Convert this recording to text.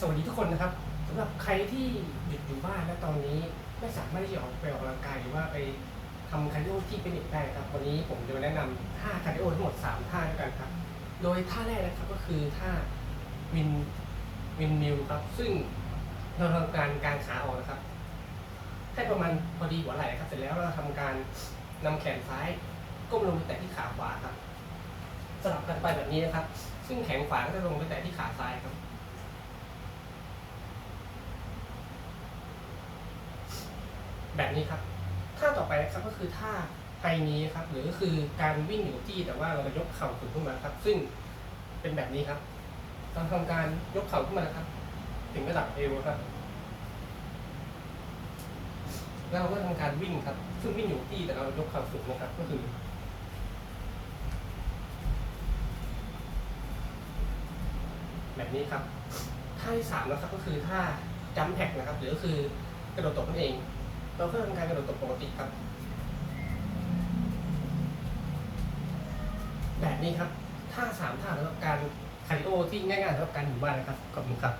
สวัสดีทุกคนนะครับสำหรับใครที่หยุดอยู่บ้านและตอนนี้ไม่สามารถที่จะออกไปออกกำลังกายหรือว่าไปทำคาร์ดิโอที่เป็นเด็กได้ครับ วันนี้ผมจะมาแนะนำท่าคาร์ดิโอทั้งหมด 3 ท่าด้วยกันครับ โดยท่าแรกนะครับก็คือท่าวินวินมิลครับ ซึ่งเราทำการกางขาออกนะครับให้ประมาณพอดีหัวไหล่ครับ เสร็จแล้วเราทำการนำแขนซ้ายก้มลงไปแตะที่ขาขวาครับสลับกันไปแบบนี้นะครับ ซึ่งแขนขวาก็จะลงไปแตะที่ขาซ้ายครับ แบบนี้ครับท่าต่อไปนะครับก็คือท่าไฮนี้ครับหรือก็คือการวิ่งอยู่ที่แต่ว่าเราจะยกเข่าขึ้นมาครับ ซึ่งเป็นแบบนี้ครับเราทำการยกเข่าขึ้นมาครับ ถึงระดับเอวครับ แล้วเราก็ทำการวิ่งครับ ซึ่งวิ่งอยู่ที่แต่เรายกเข่าสูงนะครับ ก็คือแบบนี้ครับท่าที่สามนะครับก็คือท่าจัมแพ็กนะครับ หรือก็คือกระโดดตบนั่นเอง เราก็ทำการกระโดดตบปกติครับ แบบนี้ครับท่าสามท่าสำหรับการคาริโอที่ง่ายๆสำหรับการอยู่บ้านนะครับขอบคุณครับ